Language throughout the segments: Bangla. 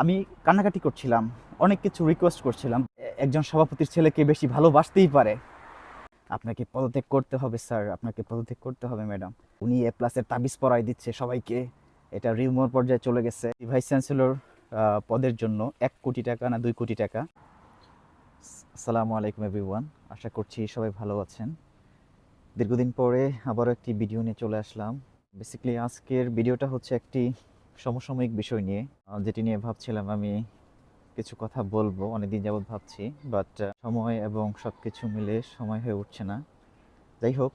আমি কান্নাকাটি করছিলাম, অনেক কিছু রিকোয়েস্ট করছিলাম। একজন সভাপতির ছেলেকে বেশি ভালোবাসতেই পারে। আপনাকে পদত্যাগ করতে হবে স্যার আপনাকে পদত্যাগ করতে হবে ম্যাডাম উনি এ প্লাসের তাবিজ পড়াই দিচ্ছে সবাইকে। এটা রিউমার পর্যায়ে চলে গেছে। ভাইস চ্যান্সেলর পদের জন্য এক কোটি টাকা না দুই কোটি টাকা। আসসালামু আলাইকুম এভরিওয়ান আশা করছি সবাই ভালো আছেন। দীর্ঘদিন পরে আবারও একটি ভিডিও নিয়ে চলে আসলাম। বেসিক্যালি আজকের ভিডিওটা হচ্ছে একটি সমসাময়িক বিষয় নিয়ে যেটি নিয়ে ভাবছিলাম আমি কিছু কথা বলব, অনেকদিন যাবৎ ভাবছি বাট সময় এবং সব কিছু মিলে সময় হয়ে উঠছে না যাই হোক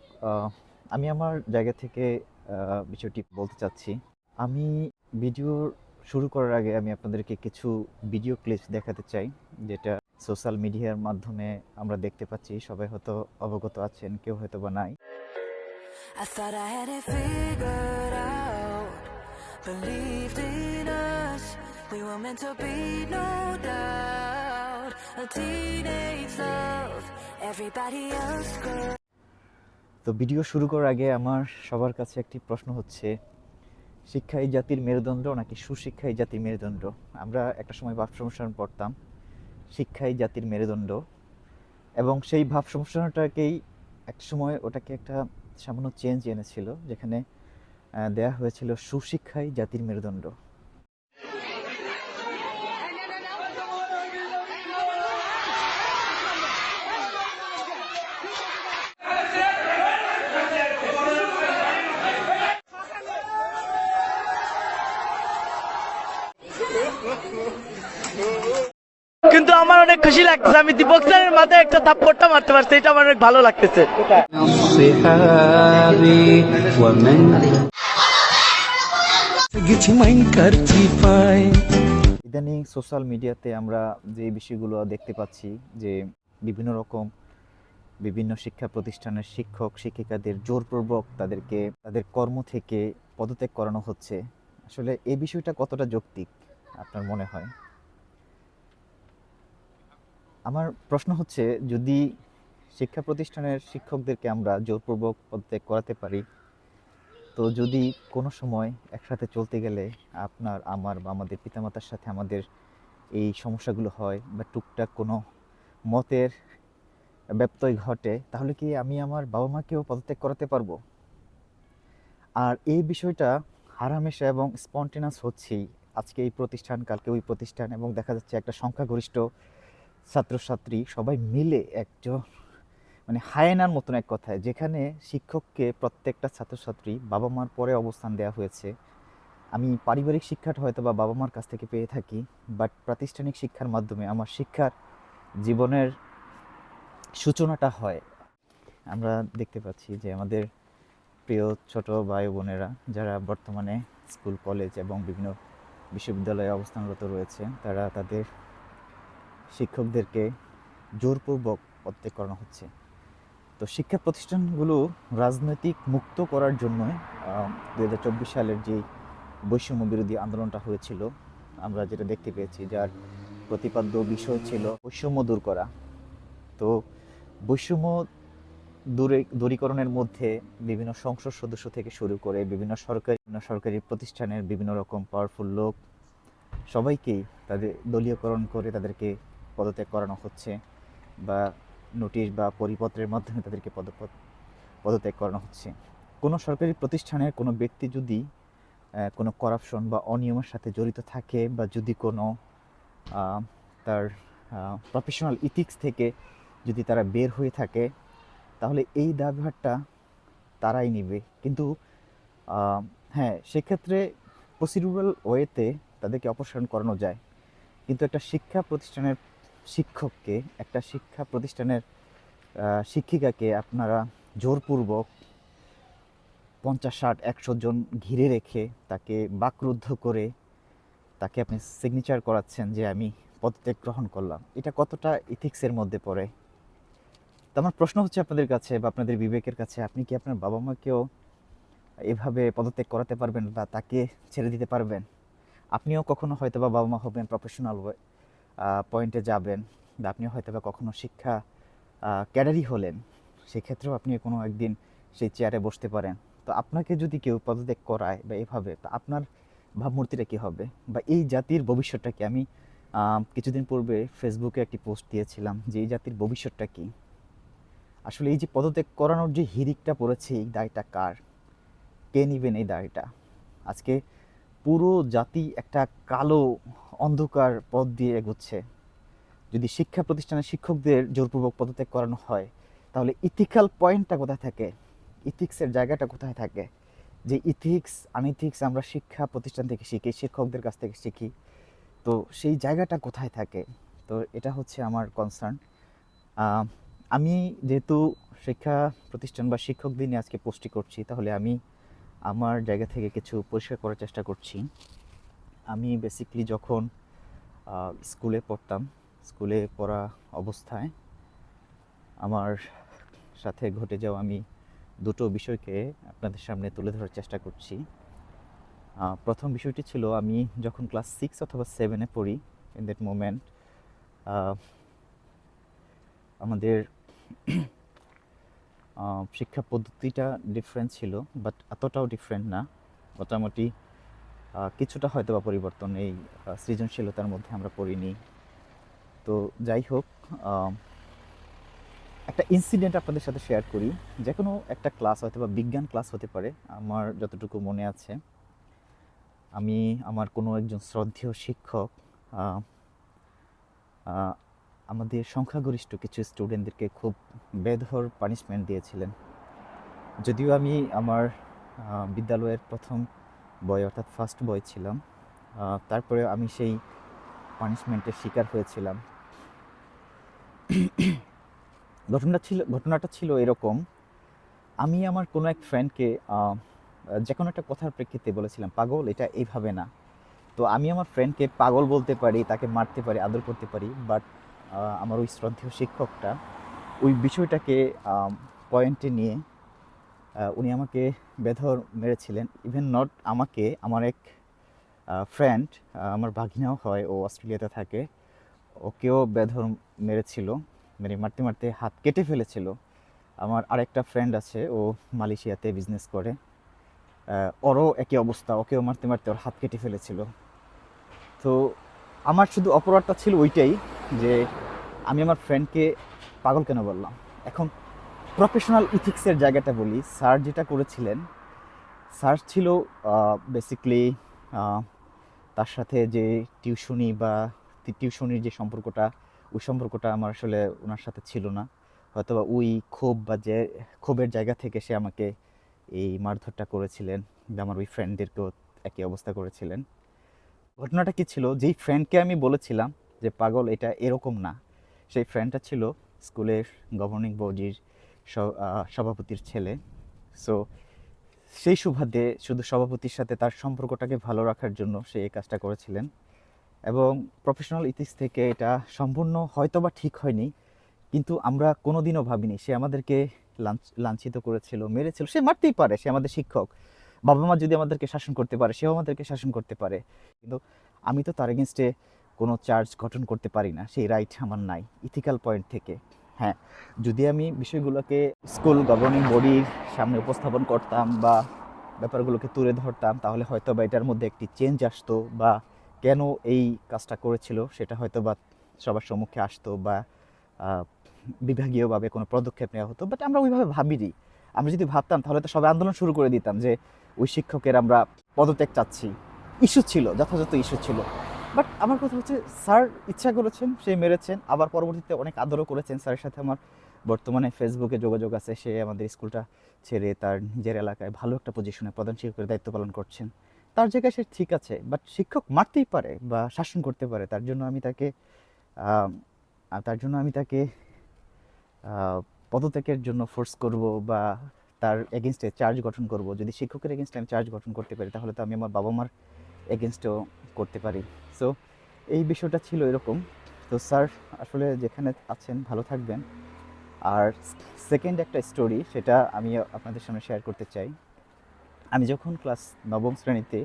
আমি আমার জায়গা থেকে বিষয়টি বলতে চাচ্ছি আমি ভিডিও শুরু করার আগে আমি আপনাদেরকে কিছু ভিডিও ক্লিপস দেখাতে চাই, যেটা সোশ্যাল মিডিয়ার মাধ্যমে আমরা দেখতে পাচ্ছি, সবাই হয়তো অবগত আছেন, কেউ হয়তো বা নাই I thought I had it figured out. Believed in us. We were meant to be, no doubt. A teenage love. Everybody else could. তো ভিডিও শুরু করার আগে আমার সবার কাছে একটি প্রশ্ন হচ্ছে শিক্ষা এই জাতির মেরুদণ্ড নাকি সুশিক্ষা এই জাতির মেরুদণ্ড আমরা একটা সময় ভাব সমস্যান পড়তাম শিক্ষা এই জাতির মেরুদণ্ড এবং সেই ভাব সমস্যাটাকেই একটা সময় ওটাকে একটা সামান্য চেঞ্জ এনেছিল যেখানে দেয়া হয়েছিল সুশিক্ষাই জাতির মেরুদণ্ড। কিন্তু আমার অনেক খুশি লাগতেছে। আমি দীপক স্যারের মাথায় একটা থাপ্পড়টা মারতে পারছি এটা আমার অনেক ভালো লাগতেছে। ইদানিং সোশ্যাল মিডিয়াতে আমরা যে বিষয়গুলো দেখতে পাচ্ছি, যে বিভিন্ন রকম বিভিন্ন শিক্ষা প্রতিষ্ঠানের শিক্ষক, শিক্ষিকাদের জোরপূর্বক তাদেরকে, তাদের কর্ম থেকে পদত্যাগ করানো হচ্ছে। আসলে এই বিষয়টা কতটা যৌক্তিক আপনার মনে হয়? আমার প্রশ্ন হচ্ছে, যদি শিক্ষা প্রতিষ্ঠানের শিক্ষকদেরকে আমরা জোরপূর্বক পদত্যাগ করাতে পারি তো যদি কোনো সময় একসাথে চলতে গেলে আপনার আমার বা আমাদের পিতামাতার সাথে আমাদের এই সমস্যাগুলো হয় বা টুকটাক কোনো মতের ব্যত্যয় ঘটে, তাহলে কি আমি আমার বাবা মাকেও পদত্যাগ করাতে পারব? আর এই বিষয়টা হারামেশা এবং স্পন্টেনাস হচ্ছেই। আজকে এই প্রতিষ্ঠান, কালকে ওই প্রতিষ্ঠান এবং দেখা যাচ্ছে একটা সংখ্যাগরিষ্ঠ ছাত্রছাত্রী সবাই মিলে একজন মানে হায়েনার মতন এক কথায়, যেখানে শিক্ষককে প্রত্যেকটা ছাত্রছাত্রী বাবা মার পরে অবস্থান দেওয়া হয়েছে। আমি পারিবারিক শিক্ষাটা হয়তো বা বাবা মার কাছ থেকে পেয়ে থাকি বাট প্রাতিষ্ঠানিক শিক্ষার মাধ্যমে আমার শিক্ষার জীবনের সূচনাটা হয়। আমরা দেখতে পাচ্ছি যে আমাদের প্রিয় ছোট ভাই বোনেরা, যারা বর্তমানে স্কুল, কলেজ এবং বিভিন্ন বিশ্ববিদ্যালয়ে অবস্থানরত রয়েছে, তারা তাদের শিক্ষকদেরকে জোরপূর্বক প্রত্যেক করানো হচ্ছে। তো শিক্ষা প্রতিষ্ঠানগুলো রাজনৈতিক মুক্ত করার জন্য দু হাজার চব্বিশ সালের যে বৈষম্য বিরোধী আন্দোলনটা হয়েছিল, আমরা যেটা দেখতে পেয়েছি যার প্রতিপাদ্য বিষয় ছিল বৈষম্য দূর করা। তো বৈষম্য দূরে, দূরীকরণের মধ্যে বিভিন্ন সংসদ সদস্য থেকে শুরু করে বিভিন্ন সরকারি বিভিন্ন সরকারি প্রতিষ্ঠানের বিভিন্ন রকম পাওয়ারফুল লোক, সবাইকেই তাদের দলীয়করণ করে তাদেরকে পদত্যাগ করানো হচ্ছে বা নোটিশ বা পরিপত্রের মাধ্যমে তাদেরকে পদপদ পদত্যাগ করানো হচ্ছে। কোনো সরকারি প্রতিষ্ঠানের কোনো ব্যক্তি যদি কোনো করাপশন বা অনিয়মের সাথে জড়িত থাকে বা যদি কোনো তার প্রফেশনাল ইথিক্স থেকে যদি তারা বের হয়ে থাকে, তাহলে এই দায়ভারটা তারাই নেবে। কিন্তু হ্যাঁ সেক্ষেত্রে প্রসিডিউরাল ওয়েতে তাদেরকে অপসারণ করানো যায়। কিন্তু একটা শিক্ষা প্রতিষ্ঠানের শিক্ষককে, একটা শিক্ষা প্রতিষ্ঠানের শিক্ষিকাকে আপনারা জোরপূর্বক পঞ্চাশ, ষাট, একশো জন ঘিরে রেখে তাকে বাকরুদ্ধ করে তাকে আপনি সিগনেচার করাচ্ছেন যে আমি পদত্যাগ গ্রহণ করলাম। এটা কতটা ইথিক্সের মধ্যে পড়ে? তো আমার প্রশ্ন হচ্ছে আপনাদের কাছে বা আপনাদের বিবেকের কাছে, আপনি কি আপনার বাবা মাকেও এভাবে পদত্যাগ করাতে পারবেন বা তাকে ছেড়ে দিতে পারবেন? আপনিও কখনো হয়তো বা বাবা মা হবেন প্রফেশনাল পয়েন্টে যাবেন বা আপনি হয়তো বা কখনো শিক্ষা ক্যাডারই হলেন, সেক্ষেত্রেও আপনি কোনো একদিন সেই চেয়ারে বসতে পারেন। তো আপনাকে যদি কেউ পদত্যাগ করায় বা এভাবে, তা আপনার ভাবমূর্তিটা কী হবে? বা এই জাতির ভবিষ্যৎটা কি? আমি কিছুদিন পূর্বে ফেসবুকে একটি পোস্ট দিয়েছিলাম যে এই জাতির ভবিষ্যৎটা কি? আসলে এই যে পদত্যাগ করানোর যে হিরিকটা পড়েছে, এই দায়টা কার? কে নিবেন এই দায়টা? আজকে পুরো জাতি একটা কালো অন্ধকার পথ দিয়ে এগোচ্ছে। যদি শিক্ষা প্রতিষ্ঠানের শিক্ষকদের জোরপূর্বক পদত্যাগ করানো হয়, তাহলে ইথিক্যাল পয়েন্টটা কোথায় থাকে? ইথিক্সের জায়গাটা কোথায় থাকে? যে ইথিক্স, আনইথিক্স আমরা শিক্ষা প্রতিষ্ঠান থেকে শিখি, শিক্ষকদের কাছ থেকে শিখি, তো সেই জায়গাটা কোথায় থাকে? তো এটা হচ্ছে আমার কনসার্ন আমি যেহেতু শিক্ষা প্রতিষ্ঠান বা শিক্ষকদের নিয়ে আজকে পোস্টটি করছি, তাহলে আমি আমার জায়গা থেকে কিছু পরিষ্কার করার চেষ্টা করছি। আমি বেসিকলি যখন স্কুলে পড়তাম স্কুলে পড়া অবস্থায় আমার সাথে ঘটে যাওয়া আমি দুটো বিষয়কে আপনাদের সামনে তুলে ধরার চেষ্টা করছি। প্রথম বিষয়টি ছিল আমি যখন ক্লাস সিক্স অথবা সেভেনে পড়ি ইন দ্যাট মোমেন্ট আমাদের শিক্ষা পদ্ধতিটা ডিফারেন্ট ছিল বাট এতটাও ডিফারেন্ট না। মোটামুটি কিছুটা হয়তো বা পরিবর্তন এই সৃজনশীলতার মধ্যে আমরা পড়িনি। তো যাই হোক একটা ইনসিডেন্ট আপনাদের সাথে শেয়ার করি। যে কোনো একটা ক্লাস হয়তো বা বিজ্ঞান ক্লাস হতে পারে, আমার যতটুকু মনে আছে। আমি আমার কোনো একজন শ্রদ্ধেয় শিক্ষক আমাদের সংখ্যাগরিষ্ঠ কিছু স্টুডেন্টদেরকে খুব বেধর পানিশমেন্ট দিয়েছিলেন। যদিও আমি আমার বিদ্যালয়ের প্রথম বয়, অর্থাৎ ফার্স্ট বয় ছিলাম। তারপরে আমি সেই পানিশমেন্টের শিকার হয়েছিলাম। ঘটনাটা ছিল ঘটনাটা ছিল এরকম। আমি আমার কোনো এক ফ্রেন্ডকে যে কোনো একটা কথার প্রেক্ষিতে বলেছিলাম, পাগল, এটা এইভাবে না। তো আমি আমার ফ্রেন্ডকে পাগল বলতে পারি, তাকে মারতে পারি, আদর করতে পারি বাট আমার ওই শ্রদ্ধেয় শিক্ষকটা ওই বিষয়টাকে পয়েন্টে নিয়ে উনি আমাকে বেধর মেরেছিলেন। ইভেন নট আমাকে, আমার এক ফ্রেন্ড আমার ভাগিনাও হয়, ও অস্ট্রেলিয়াতে থাকে। ওকেও বেধর মেরেছিল, মেরে মারতে মারতে হাত কেটে ফেলেছিল। আমার আরেকটা ফ্রেন্ড আছে, ও মালয়েশিয়াতে বিজনেস করে। ওরও একই অবস্থা, ওকেও মারতে মারতে ওর হাত কেটে ফেলেছিল। তো আমার শুধু অপরাধটা ছিল ওইটাই, যে আমি আমার ফ্রেন্ডকে পাগল কেন বললাম? এখন প্রফেশনাল ইথিক্সের জায়গাটা বলি। স্যার যেটা করেছিলেন, স্যার ছিল বেসিকলি তার সাথে যে টিউশনি বা টিউশনির যে সম্পর্কটা, ওই সম্পর্কটা আমার আসলে ওনার সাথে ছিল না। হয়তোবা ওই ক্ষোভ বা যে, ক্ষোভের জায়গা থেকে সে আমাকে এই মারধরটা করেছিলেন বা আমার ওই ফ্রেন্ডদেরকেও একই অবস্থা করেছিলেন। ঘটনাটা কি ছিল? যেই ফ্রেন্ডকে আমি বলেছিলাম যে, পাগল, এটা এরকম না। সেই ফ্রেন্ডটা ছিল স্কুলের গভর্নিং বডির সভাপতির ছেলে। সো সেই সুবাদে শুধু সভাপতির সাথে তার সম্পর্কটাকে ভালো রাখার জন্য সে এই কাজটা করেছিলেন। এবং প্রফেশনাল ইতিহাস থেকে এটা সম্পূর্ণ হয়তোবা ঠিক হয়নি, কিন্তু আমরা কোনোদিনও ভাবিনি। সে আমাদেরকে লাঞ্চ- লাঞ্ছিত করেছিল, মেরেছিল। সে মারতেই পারে, সে আমাদের শিক্ষক। বাবা মা যদি আমাদেরকে শাসন করতে পারে, সেও আমাদেরকে শাসন করতে পারে। কিন্তু আমি তো তার এগেনস্টে কোনো চার্জ গঠন করতে পারি না। সেই রাইট আমার নাই ইথিক্যাল পয়েন্ট থেকে। হ্যাঁ যদি আমি বিষয়গুলোকে স্কুল গভর্নিং বডির সামনে উপস্থাপন করতাম বা ব্যাপারগুলোকে তুলে ধরতাম, তাহলে হয়তো বা এটার মধ্যে একটি চেঞ্জ আসতো বা কেন এই কাজটা করেছিল সেটা হয়তো বা সবার সম্মুখে আসতো বা বিভাগীয়ভাবে কোনো পদক্ষেপ নেওয়া হতো। বাট আমরা ওইভাবে ভাবিনি। আমরা যদি ভাবতাম, তাহলে তো সবাই আন্দোলন শুরু করে দিতাম যে, ওই শিক্ষকের আমরা পদত্যাগ চাচ্ছি। ইস্যু ছিল, যথাযথ ইস্যু ছিল। বাট আমার কথা হচ্ছে, স্যার ইচ্ছা করেছেন, সে মেরেছেন। আবার পরবর্তীতে অনেক আদরও করেছেন স্যারের সাথে আমার। বর্তমানে ফেসবুকে যোগাযোগ আছে, সে আমাদের স্কুলটা ছেড়ে তার নিজের এলাকায় ভালো একটা পজিশনে প্রধান শিক্ষকের দায়িত্ব পালন করছেন। তার জায়গায় সে ঠিক আছে বাট শিক্ষক মারতেই পারে বা শাসন করতে পারে। তার জন্য আমি তাকে তার জন্য আমি তাকে পদত্যাগের জন্য ফোর্স করব বা তার এগেনস্টে চার্জ গঠন করব। যদি শিক্ষকের এগেনস্টে আমি চার্জ গঠন করতে পারি, তাহলে তো আমি আমার বাবা মার এগেনস্টেও করতে পারি। সো এই বিষয়টা ছিল এরকম। তো স্যার, আসলে যেখানে আছেন, ভালো থাকবেন। আর সেকেন্ড একটা স্টোরি সেটা আমি আপনাদের সামনে শেয়ার করতে চাই। আমি যখন ক্লাস নবম শ্রেণীতে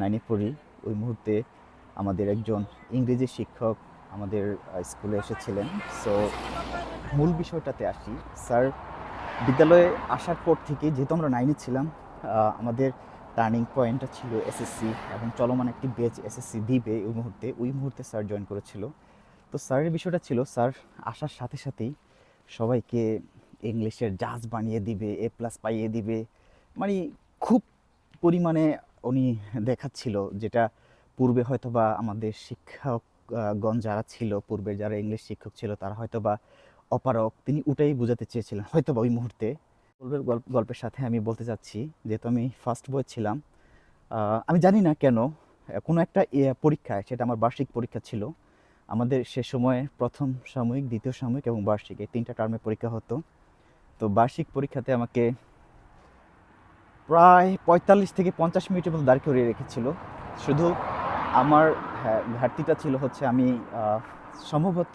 নাইনে পড়ি, ওই মুহূর্তে আমাদের একজন ইংরেজি শিক্ষক আমাদের স্কুলে এসেছিলেন। সো মূল বিষয়টাতে আসি। স্যার, বিদ্যালয়ে আসার পর থেকে যেহেতু আমরা নাইনে ছিলাম আমাদের টার্নিং পয়েন্টটা ছিল এসএসসি এবং চলমান একটি বেচ এসএসসি দিবে ওই মুহূর্তে। ওই মুহূর্তে স্যার জয়েন করেছিল। তো স্যারের বিষয়টা ছিল, স্যার আসার সাথে সাথেই সবাইকে ইংলিশের জাজ বানিয়ে দিবে এ প্লাস পাইয়ে দিবে। মানে খুব পরিমাণে উনি দেখাচ্ছিল যেটা পূর্বে হয়তো বা আমাদের শিক্ষকগণ যারা ছিল পূর্বে যারা ইংলিশ শিক্ষক ছিল, তারা হয়তো বা অপারক তিনি ওটাই বোঝাতে চেয়েছিলেন হয়তো বা ওই মুহূর্তে। গল্পের গল্পের সাথে আমি বলতে চাচ্ছি, যেহেতু আমি ফার্স্ট বয় ছিলাম আমি জানি না কেন কোনো একটা পরীক্ষায়, সেটা আমার বার্ষিক পরীক্ষা ছিল, আমাদের সে সময়ে প্রথম সাময়িক, দ্বিতীয় সাময়িক এবং বার্ষিক, এই তিনটা টার্মে পরীক্ষা হতো। তো বার্ষিক পরীক্ষাতে আমাকে প্রায় পঁয়তাল্লিশ থেকে পঞ্চাশ মিনিটের মতো দাঁড় করিয়ে রেখেছিল। শুধু আমার ঘাটতিটা ছিল হচ্ছে আমি সম্ভবত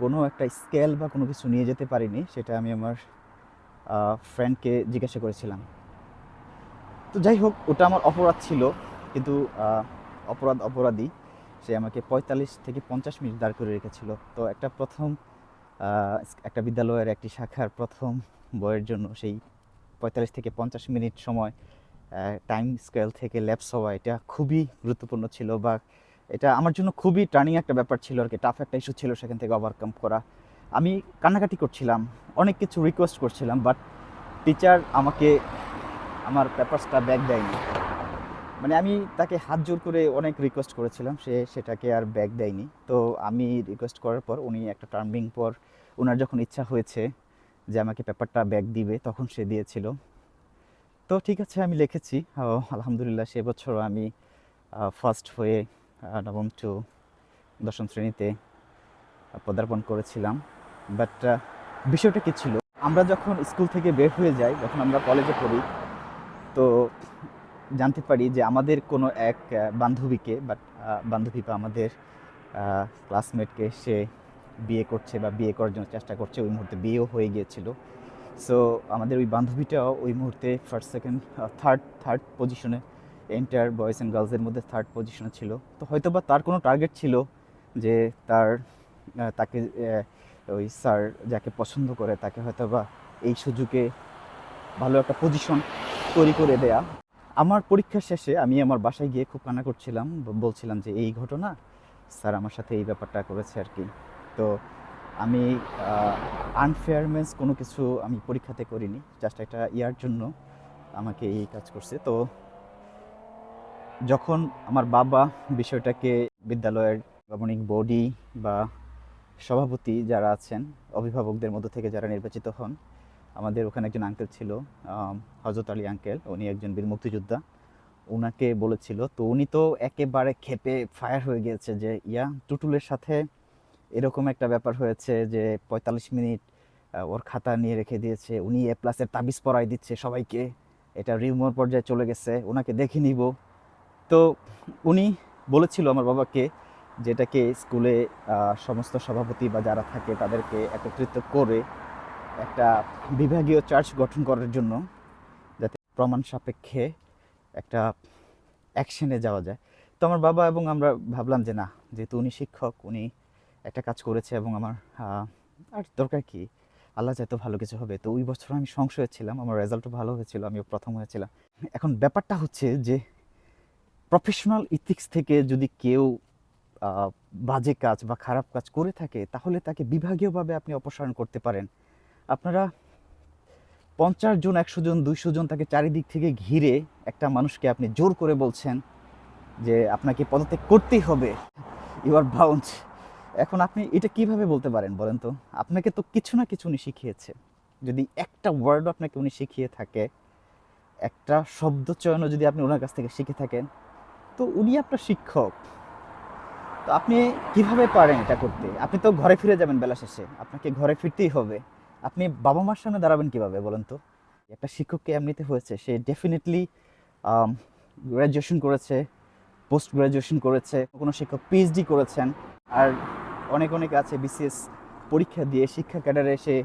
কোনো একটা স্কেল বা কোনো কিছু নিয়ে যেতে পারিনি, সেটা আমি আমার ফ্রেন্ডকে জিজ্ঞাসা করেছিলাম। তো যাই হোক, ওটা আমার অপরাধ ছিল, কিন্তু অপরাধ অপরাধী, সে আমাকে পঁয়তাল্লিশ থেকে পঞ্চাশ মিনিট দাঁড় করে রেখেছিল। তো একটা প্রথম একটা বিদ্যালয়ের একটি শাখার প্রথম বইয়ের জন্য সেই পঁয়তাল্লিশ থেকে পঞ্চাশ মিনিট সময় টাইম স্কেল থেকে ল্যাপস হওয়া, এটা খুবই গুরুত্বপূর্ণ ছিল বা এটা আমার জন্য খুবই টার্নিং একটা ব্যাপার ছিল আর কি। টাফ একটা ইস্যু ছিল সেখান থেকে ওভারকাম করা। আমি কান্নাকাটি করছিলাম, অনেক কিছু রিকোয়েস্ট করছিলাম বাট টিচার আমাকে আমার পেপারসটা ব্যাক দেয়নি। মানে আমি তাকে হাত জোর করে অনেক রিকোয়েস্ট করেছিলাম, সে সেটাকে আর ব্যাক দেয়নি। তো আমি রিকোয়েস্ট করার পর উনি একটা টার্মিং পর ওনার যখন ইচ্ছা হয়েছে যে আমাকে পেপারটা ব্যাক দিবে, তখন সে দিয়েছিল। তো ঠিক আছে, আমি লিখেছি। আলহামদুলিল্লাহ, সে বছর আমি ফার্স্ট হয়ে নবম টু দশম শ্রেণীতে পদার্পণ করেছিলাম। বাট বিষয়টা কী ছিল? আমরা যখন স্কুল থেকে বের হয়ে যাই, যখন আমরা কলেজে পড়ি, তো জানতে পারি যে আমাদের কোনো এক বান্ধবীকে বাট বান্ধবী বা আমাদের ক্লাসমেটকে সে বিয়ে করছে বা বিয়ে করার জন্য চেষ্টা করছে। ওই মুহূর্তে বিয়েও হয়ে গিয়েছিল। সো আমাদের ওই বান্ধবীটাও ওই মুহূর্তে ফার্স্ট সেকেন্ড থার্ড থার্ড পজিশনে এন্টার বয়েজ অ্যান্ড গার্লসের মধ্যে থার্ড পজিশনে ছিল। তো হয়তো বা তার কোনো টার্গেট ছিল যে তার তাকে ওই স্যার যাকে পছন্দ করে তাকে হয়তো বা এই সুযোগে ভালো একটা পজিশন তৈরি করে দেয়া। আমার পরীক্ষা শেষে আমি আমার বাসায় গিয়ে খুব কান্না করছিলাম বলছিলাম যে এই ঘটনা, স্যার আমার সাথে এই ব্যাপারটা করেছে আর কি। তো আমি আনফেয়ারনেস কোনো কিছু আমি পরীক্ষাতে করিনি জাস্ট একটা ইয়ার জন্য আমাকে এই কাজ করছে। তো যখন আমার বাবা বিষয়টাকে বিদ্যালয়ের গভর্নিং বডি বা সভাপতি যারা আছেন, অভিভাবকদের মধ্য থেকে যারা নির্বাচিত হন, আমাদের ওখানে একজন আঙ্কেল ছিল হজরত আলী আঙ্কেল উনি একজন বীর মুক্তিযোদ্ধা। ওনাকে বলেছিল, তো উনি তো একেবারে ক্ষেপে ফায়ার হয়ে গিয়েছে যে, ইয়া, টুটুলের সাথে এরকম একটা ব্যাপার হয়েছে যে, পঁয়তাল্লিশ মিনিট ওর খাতা নিয়ে রেখে দিয়েছে, উনি এ প্লাসের তাবিজ পড়াই দিচ্ছে সবাইকে। এটা রিউমার পর্যায়ে চলে গেছে ওনাকে দেখে নিব। তো উনি বলেছিল আমার বাবাকে যেটাকে স্কুলে সমস্ত সভাপতি বা যারা থাকে তাদেরকে একত্রিত করে একটা বিভাগীয় চার্জ গঠন করার জন্য যাতে প্রমাণ সাপেক্ষে একটা অ্যাকশনে যাওয়া যায়। তো আমার বাবা এবং আমরা ভাবলাম যে না, যেহেতু উনি শিক্ষক, উনি একটা কাজ করেছে এবং আমার আর দরকার কি? আল্লাহ চাইতো ভালো কিছু হবে। তো ওই বছর আমি সংশয়ে ছিলাম, আমার রেজাল্টও ভালো হয়েছিল, আমিও প্রথম হয়েছিলাম। এখন ব্যাপারটা হচ্ছে যে প্রফেশনাল ইথিক্স থেকে যদি কেউ বাজে কাজ বা খারাপ কাজ করে থাকে, তাহলে তাকে বিভাগীয়ভাবে আপনি অপসারণ করতে পারেন। আপনারা পঞ্চাশ জন, একশো জন, দুইশো জন তাকে চারিদিক থেকে ঘিরে একটা মানুষকে আপনি জোর করে বলছেন যে আপনাকে পদত্যাগ করতেই হবে। ইউ আর বাউন্ড এখন আপনি এটা কীভাবে বলতে পারেন বলেন তো? আপনাকে তো কিছু না কিছু উনি শিখিয়েছে। যদি একটা ওয়ার্ড আপনাকে উনি শিখিয়ে থাকে, একটা শব্দ চয়নও যদি আপনি ওনার কাছ থেকে শিখে থাকেন, তো উনি আপনার শিক্ষক। তো আপনি কীভাবে পারেন এটা করতে? আপনি তো ঘরে ফিরে যাবেন বেলা শেষে। আপনাকে ঘরে ফিরতেই হবে। আপনি বাবা মার সামনে দাঁড়াবেন কীভাবে বলেন তো? একটা শিক্ষককে এমনিতে হয়েছে, সে ডেফিনেটলি গ্র্যাজুয়েশন করেছে পোস্ট গ্র্যাজুয়েশন করেছে, কোনো শিক্ষক পিএইচডি করেছেন, আর অনেক অনেক আছে বিসিএস পরীক্ষা দিয়ে শিক্ষা ক্যাডারে এসে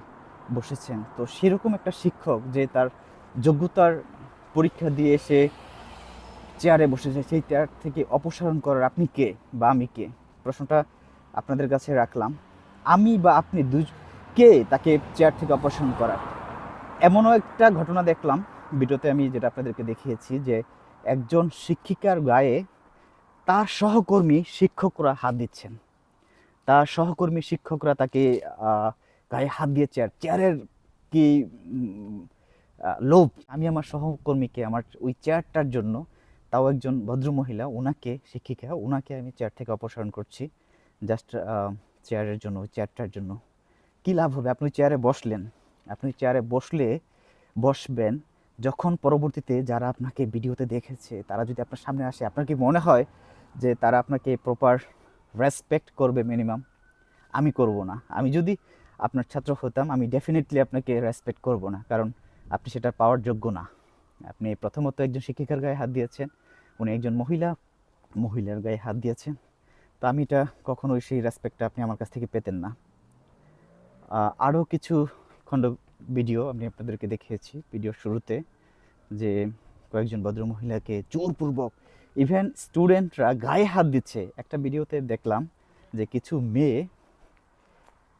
বসেছেন। তো সেরকম একটা শিক্ষক যে তার যোগ্যতার পরীক্ষা দিয়ে এসে চেয়ারে বসেছে, সেই চেয়ার থেকে অপসারণ করার আপনি কে বা আমি কে? প্রশ্নটা আপনাদের কাছে রাখলাম। আমি বা আপনি দু কে তাকে চেয়ার থেকে অপসারণ করার? এমনও একটা ঘটনা দেখলাম, ভিডিওতে আমি যেটা আপনাদেরকে দেখিয়েছি যে একজন শিক্ষিকার গায়ে তার সহকর্মী শিক্ষকরা হাত দিচ্ছেন। তার সহকর্মী শিক্ষকরা তাকে গায়ে হাত দিয়ে চেয়ার, চেয়ারের কি লোভ? আমি আমার সহকর্মীকে, আমার ওই চেয়ারটার জন্য তাও একজন ভদ্রমহিলা ওনাকে শিক্ষিকা ওনাকে আমি চেয়ার থেকে অপসারণ করছি। জাস্ট চেয়ারের জন্য চেয়ারটার জন্য। কী লাভ হবে? আপনি চেয়ারে বসলেন। আপনি চেয়ারে বসলে বসবেন। যখন পরবর্তীতে যারা আপনাকে ভিডিওতে দেখেছে, তারা যদি আপনার সামনে আসে, আপনার কি মনে হয় যে তারা আপনাকে প্রপার রেসপেক্ট করবে মিনিমাম আমি করব না। আমি যদি আপনার ছাত্র হতাম, আমি ডেফিনেটলি আপনাকে রেসপেক্ট করব না। কারণ আপনি সেটা পাওয়ার যোগ্য না। আপনি প্রথমত একজন শিক্ষিকার গায়ে হাত দিয়েছেন। উনি একজন মহিলা, মহিলার গায়ে হাত দিয়েছেন। তো আমি এটা কখনোই সেই রেসপেক্টটা আপনি আমার কাছ থেকে পেতেন না। আরও কিছু খণ্ড ভিডিও আমি আপনাদেরকে দেখিয়েছি ভিডিওর শুরুতে যে কয়েকজন ভদ্র মহিলাকে জোরপূর্বক ইভেন স্টুডেন্টরা গায়ে হাত দিচ্ছে। একটা ভিডিওতে দেখলাম যে কিছু মেয়ে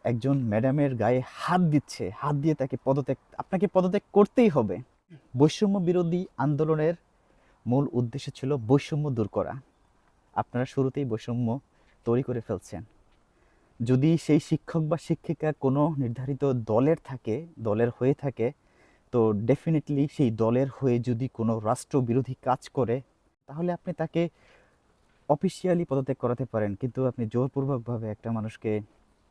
একজন ম্যাডামের গায়ে হাত দিচ্ছে, হাত দিয়ে তাকে পদত্যাগ, আপনাকে পদত্যাগ করতেই হবে। বৈষম্য বিরোধী আন্দোলনের মূল উদ্দেশ্য ছিল বৈষম্য দূর করা। আপনারা শুরুতেই বৈষম্য তৈরি করে ফেলছেন। যদি সেই শিক্ষক বা শিক্ষিকা কোনো নির্ধারিত দলের থাকে, দলের হয়ে থাকে, তো ডেফিনেটলি সেই দলের হয়ে যদি কোনো রাষ্ট্রবিরোধী কাজ করে, তাহলে আপনি তাকে অফিসিয়ালি পদত্যাগ করাতে পারেন। কিন্তু আপনি জোরপূর্বকভাবে একটা মানুষকে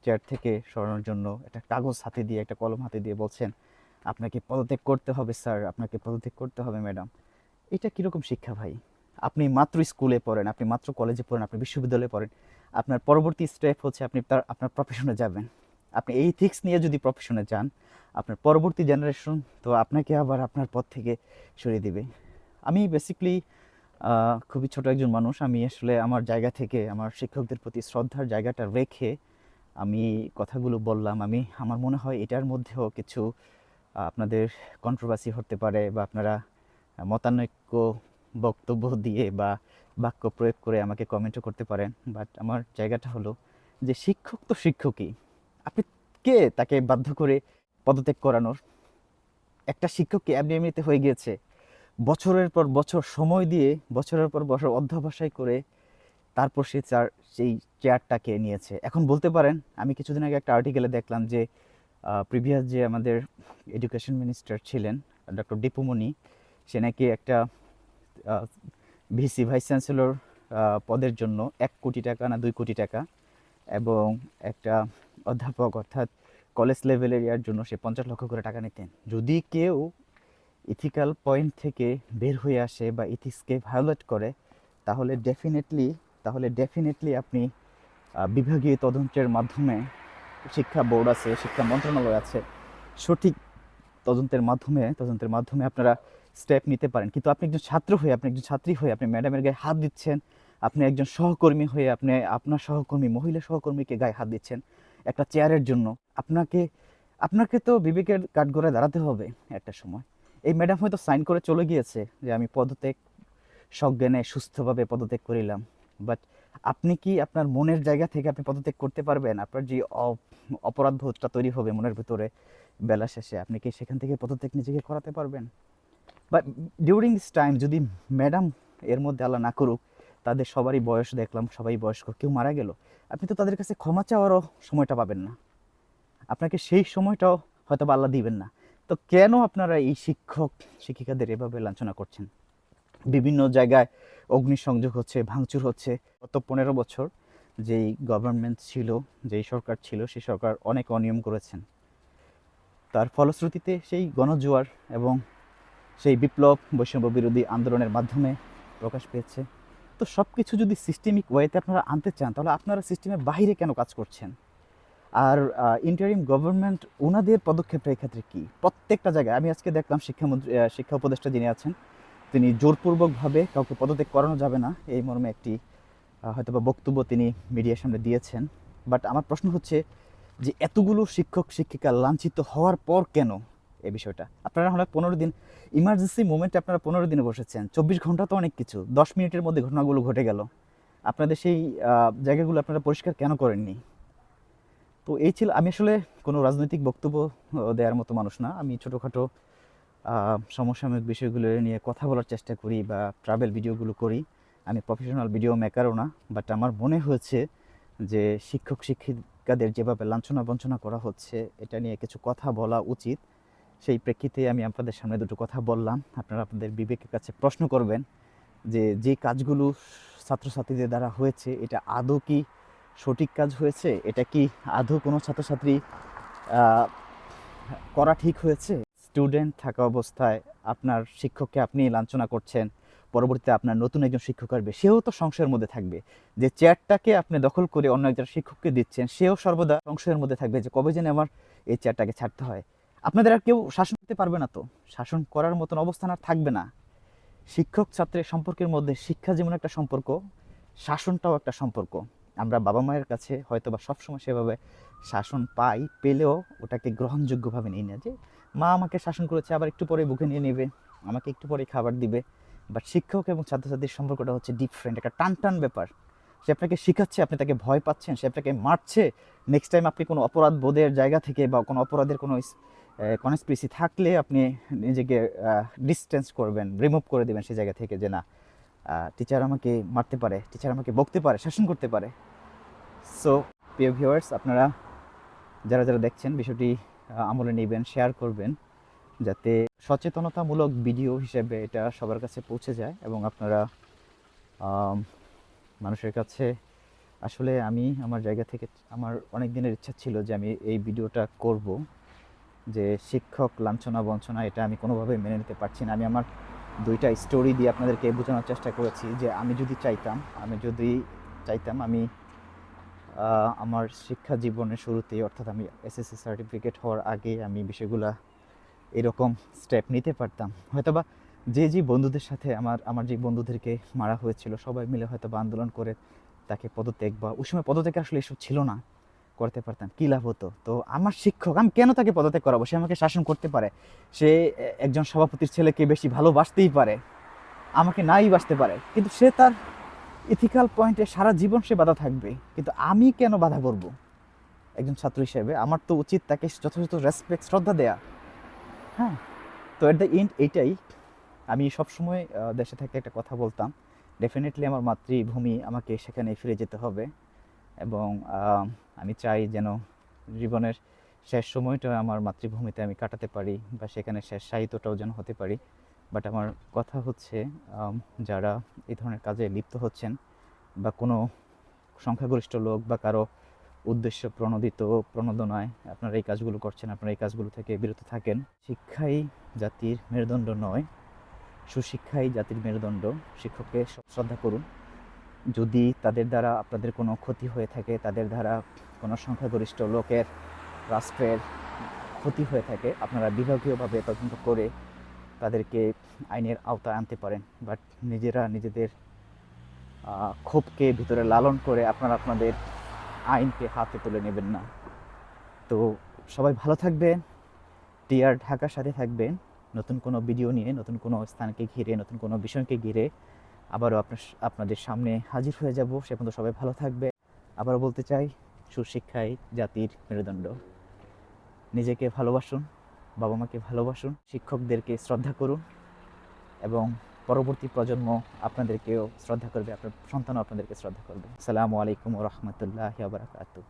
চেয়ার থেকে সরানোর জন্য একটা কাগজ হাতে দিয়ে, একটা কলম হাতে দিয়ে বলছেন, আপনাকে পদত্যাগ করতে হবে স্যার আপনাকে পদত্যাগ করতে হবে ম্যাডাম এটা কীরকম শিক্ষা ভাই? আপনি মাত্র স্কুলে পড়েন, আপনি মাত্র কলেজে পড়েন, আপনি বিশ্ববিদ্যালয়ে পড়েন, আপনার পরবর্তী স্টেপ হচ্ছে আপনি তার, আপনার প্রফেশনে যাবেন। আপনি এই থিক্স নিয়ে যদি প্রফেশনে যান, আপনার পরবর্তী জেনারেশন তো আপনাকে আবার আপনার পথ থেকে সরিয়ে দিবে। আমি বেসিকলি খুবই ছোট একজন মানুষ, আমি আসলে আমার জায়গা থেকে, আমার শিক্ষকদের প্রতি শ্রদ্ধার জায়গাটা রেখে আমি কথাগুলো বললাম। আমি, আমার মনে হয় এটার মধ্যেও কিছু আপনাদের কন্ট্রোভার্সি হতে পারে বা আপনারা মতানৈক্য বক্তব্য দিয়ে বা বাক্য প্রয়োগ করে আমাকে কমেন্টও করতে পারেন। বাট আমার জায়গাটা হলো যে শিক্ষক তো শিক্ষকই। আপনি কে তাকে বাধ্য করে পদত্যাগ করানোর? একটা শিক্ষককে এমনি এমনিতে হয়ে গিয়েছে? বছরের পর বছর সময় দিয়ে বছরের পর বছর অধ্যাবসায় করে তারপর সে চার, সেই চেয়ারটাকে নিয়েছে। এখন বলতে পারেন, আমি কিছুদিন আগে একটা আর্টিকেলে দেখলাম যে প্রিভিয়াস যে আমাদের এডুকেশন মিনিস্টার ছিলেন ডক্টর দীপুমণি সে নাকি একটা ভিসি ভাইস চ্যান্সেলর পদের জন্য এক কোটি টাকা না দুই কোটি টাকা এবং একটা অধ্যাপক অর্থাৎ কলেজ লেভেলের ইয়ার জন্য সে পঞ্চাশ লক্ষ করে টাকা নিতেন। যদি কেউ ইথিক্যাল পয়েন্ট থেকে বের হয়ে আসে বা ইথিক্সকে ভায়োলেট করে, তাহলে ডেফিনেটলি তাহলে ডেফিনেটলি আপনি বিভাগীয় তদন্তের মাধ্যমে শিক্ষা বোর্ড আছে, শিক্ষা মন্ত্রণালয় আছে, সঠিক তদন্তের মাধ্যমে তদন্তের মাধ্যমে আপনারা স্টেপ নিতে পারেন। কিন্তু আপনি একজন ছাত্র হয়ে, আপনি একজন ছাত্রী হয়ে, আপনি ম্যাডামের গায়ে হাত দিচ্ছেন, আপনি একজন সহকর্মী হয়ে, আপনি আপনার সহকর্মী, মহিলা সহকর্মীকে গায়ে হাত দিচ্ছেন একটা চেয়ারের জন্য, আপনাকে আপনাকে তো বিবেকের কাঠগড়ায় দাঁড়াতে হবে একটা সময়। এই ম্যাডাম হয়তো সাইন করে চলে গিয়েছে যে আমি পদত্যাগ, সজ্ঞানে সুস্থভাবে পদত্যাগ করিলাম। বাট আপনি কি আপনার মনের জায়গা থেকে আপনি পদত্যাগ করতে পারবেন? আপনার যে অপরাধ বোধটা তৈরি হবে মনের ভিতরে, বেলা শেষে, আপনি কি সেখান থেকে পদত্যাগ নিজেকে করাতে পারবেন? বা ডিউরিং দিস টাইম যদি ম্যাডাম এর মধ্যে আল্লাহ না করুক, তাদের সবারই বয়স দেখলাম, সবাই বয়স্ক, কেউ মারা গেল, আপনি তো তাদের কাছে ক্ষমা চাওয়ারও সময়টা পাবেন না। আপনাকে সেই সময়টাও হয়তো আল্লাহ দিবেন না। তো কেন আপনারা এই শিক্ষক, শিক্ষিকাদের এভাবে লাঞ্ছনা করছেন? বিভিন্ন জায়গায় অগ্নিসংযোগ হচ্ছে, ভাঙচুর হচ্ছে। গত পনেরো বছর যেই গভর্নমেন্ট ছিল, যেই সরকার ছিল, সেই সরকার অনেক অনিয়ম করেছেন। তার ফলশ্রুতিতে সেই গণজোয়ার এবং সেই বিপ্লব, বৈষম্য বিরোধী আন্দোলনের মাধ্যমে প্রকাশ পেয়েছে। তো সব কিছু যদি সিস্টেমিক ওয়েতে আপনারা আনতে চান, তাহলে আপনারা সিস্টেমের বাইরে কেন কাজ করছেন? আর ইন্টারিম গভর্নমেন্ট ওনাদের পদক্ষেপটা এক্ষেত্রে কী? প্রত্যেকটা জায়গায়, আমি আজকে দেখলাম শিক্ষামন্ত্রী শিক্ষা উপদেষ্টা যিনি আছেন, তিনি জোরপূর্বকভাবে কাউকে পদত্যাগ করানো যাবে না। এই মর্মে একটি হয়তো বা বক্তব্য তিনি মিডিয়ার সামনে দিয়েছেন। বাট আমার প্রশ্ন হচ্ছে যে এতগুলো শিক্ষক, শিক্ষিকা লাঞ্ছিত হওয়ার পর কেন এই বিষয়টা। আপনারা হলে পনেরো দিন ইমার্জেন্সি মোমেন্টে আপনারা পনেরো দিনে বসেছেন। চব্বিশ ঘণ্টা তো অনেক কিছু। দশ মিনিটের মধ্যে ঘটনাগুলো ঘটে গেল। আপনাদের সেই জায়গাগুলো আপনারা পরিষ্কার কেন করেননি? তো এই ছিল, আমি আসলে কোনো রাজনৈতিক বক্তব্য দেওয়ার মতো মানুষ না। আমি ছোটোখাটো সমসাময়িক বিষয়গুলো নিয়ে কথা বলার চেষ্টা করি বা ট্রাভেল ভিডিওগুলো করি। আমি প্রফেশনাল ভিডিও মেকারও না বাট আমার মনে হয়েছে যে শিক্ষক শিক্ষিকাদের যেভাবে লাঞ্ছনা বঞ্চনা করা হচ্ছে, এটা নিয়ে কিছু কথা বলা উচিত। সেই প্রেক্ষিতে আমি আপনাদের সামনে দুটো কথা বললাম। আপনারা আপনাদের বিবেকের কাছে প্রশ্ন করবেন যে যে কাজগুলো ছাত্রছাত্রীদের দ্বারা হয়েছে, এটা আদৌ কি সঠিক কাজ হয়েছে? এটা কি আদৌ কোনো ছাত্রছাত্রী করা ঠিক হয়েছে? স্টুডেন্ট থাকা অবস্থায় আপনার শিক্ষককে আপনি লাঞ্ছনা করছেন, পরবর্তীতে আপনার নতুন একজন শিক্ষক আসবে, সেও তো সংশয়ের মধ্যে থাকবে যে, চেয়ারটাকে আপনি দখল করে অন্য একজন শিক্ষককে দিচ্ছেন, সেও সর্বদা সংশয়ের মধ্যে থাকবে যে, কবে যেন আমার এই চেয়ারটাকে ছাড়তে হয়। আপনাদের আর কেউ শাসন করতে পারবে না তো। শাসন করার মতন অবস্থান আর থাকবে না। শিক্ষক ছাত্রের সম্পর্কের মধ্যে শিক্ষা যেমন একটা সম্পর্ক, শাসনটাও একটা সম্পর্ক। আমরা বাবা মায়ের কাছে হয়তো বা সবসময় সেভাবে শাসন পাই, পেলেও ওটাকে গ্রহণযোগ্যভাবে নিই না যে, মা আমাকে শাসন করেছে, আবার একটু পরে বুকে নিয়ে নেবে, আমাকে একটু পরে খাবার দিবে। বাট শিক্ষক এবং ছাত্রছাত্রীর সম্পর্কটা হচ্ছে ডিফারেন্ট একটা টান টান ব্যাপার। সে আপনাকে শেখাচ্ছে, আপনি তাকে ভয় পাচ্ছেন, সে আপনাকে মারছে। নেক্সট টাইম আপনি কোনো অপরাধ বোধের জায়গা থেকে বা কোনো অপরাধের কোনো কনস্পিরেসি থাকলে আপনি নিজেকে ডিস্টেন্স করবেন রিমুভ করে দেবেন সেই জায়গা থেকে যে না টিচার আমাকে মারতে পারে টিচার আমাকে বকতে পারে, শাসন করতে পারে। সো প্রিয় ভিউয়ার্স আপনারা যারা যারা দেখছেন, বিষয়টি আমলে নেবেন শেয়ার করবেন, যাতে সচেতনতামূলক ভিডিও হিসেবে এটা সবার কাছে পৌঁছে যায় এবং আপনারা মানুষের কাছে আসলে আমি, আমার জায়গা থেকে, আমার অনেক দিনের ইচ্ছা ছিল যে আমি এই ভিডিওটা করব। যে শিক্ষক লাঞ্ছনা, বঞ্চনা, এটা আমি কোনোভাবেই মেনে নিতে পারছি না। আমি আমার দুইটা স্টোরি দিয়ে আপনাদেরকে বোঝানোর চেষ্টা করেছি যে আমি যদি চাইতাম, আমি যদি চাইতাম আমি আমার শিক্ষা জীবনের শুরুতেই, অর্থাৎ আমি এসএসসি সার্টিফিকেট হওয়ার আগে আমি বিষয়গুলা এরকম স্টেপ নিতে পারতাম। হয়তোবা যে যে বন্ধুদের সাথে আমার আমার যে বন্ধুদেরকে মারা হয়েছিল, সবাই মিলে হয়তো বা আন্দোলন করে তাকে পদত্যাগ বা ওই সময় পদত্যাগ আসলে এসব ছিল না। করতে পারতাম। কী লাভ হতো? তো আমার শিক্ষক, আমি কেন তাকে পদত্যাগ করাবো? সে আমাকে শাসন করতে পারে। সে একজন সভাপতির ছেলেকে বেশি ভালোবাসতেই পারে। আমাকে নাই বাসতে পারে। কিন্তু সে তার ইথিক্যাল পয়েন্টে সারা জীবন সে বাধা থাকবে। কিন্তু আমি কেন বাধা করব একজন ছাত্র হিসেবে আমার তো উচিত তাকে যথাযথ রেসপেক্ট শ্রদ্ধা দেয়া। হ্যাঁ? তো এট দ্য এন্ড এইটাই আমি সবসময় দেশে থেকে একটা কথা বলতাম। ডেফিনেটলি আমার মাতৃভূমি আমাকে সেখানে ফিরে যেতে হবে। এবং আমি চাই যেন জীবনের শেষ সময়টা আমার মাতৃভূমিতে আমি কাটাতে পারি বা সেখানে শেষ সাহিত্যটাও যেন হতে পারি। বাট আমার কথা হচ্ছে যারা এই ধরনের কাজে লিপ্ত হচ্ছেন বা কোনো সংখ্যাগরিষ্ঠ লোক বা কারও উদ্দেশ্য প্রণোদিত প্রণোদনায় আপনারা এই কাজগুলো করছেন, আপনারা এই কাজগুলো থেকে বিরত থাকেন। শিক্ষাই জাতির মেরুদণ্ড নয়, সুশিক্ষাই জাতির মেরুদণ্ড। শিক্ষককে শ্রদ্ধা করুন। যদি তাদের দ্বারা আপনাদের কোনো ক্ষতি হয়ে থাকে, তাদের দ্বারা কোনো সংখ্যাগরিষ্ঠ লোকের, রাষ্ট্রের ক্ষতি হয়ে থাকে, আপনারা বিভাগীয়ভাবে তদন্ত করে তাদেরকে আইনের আওতায় আনতে পারেন। বাট নিজেরা নিজেদের ক্ষোভকে ভিতরে লালন করে আপনারা আপনাদের আইনকে হাতে তুলে নেবেন না। তো সবাই ভালো থাকবেন টিআর ঢাকার সাথে থাকবেন। নতুন কোনো ভিডিও নিয়ে, নতুন কোনো স্থানকে ঘিরে, নতুন কোনো বিষয়কে ঘিরে আবারও আপনার আপনাদের সামনে হাজির হয়ে যাব। সে পর্যন্ত সবাই ভালো থাকবে। আবারও বলতে চাই সুশিক্ষাই জাতির মেরুদণ্ড। নিজেকে ভালোবাসুন বাবা মাকে ভালোবাসুন, শিক্ষকদেরকে শ্রদ্ধা করুন এবং পরবর্তী প্রজন্ম আপনাদেরকেও শ্রদ্ধা করবে, আপনার সন্তানও আপনাদেরকে শ্রদ্ধা করবে। আসসালামু আলাইকুম রহমতুল্লাহ বারাকাতু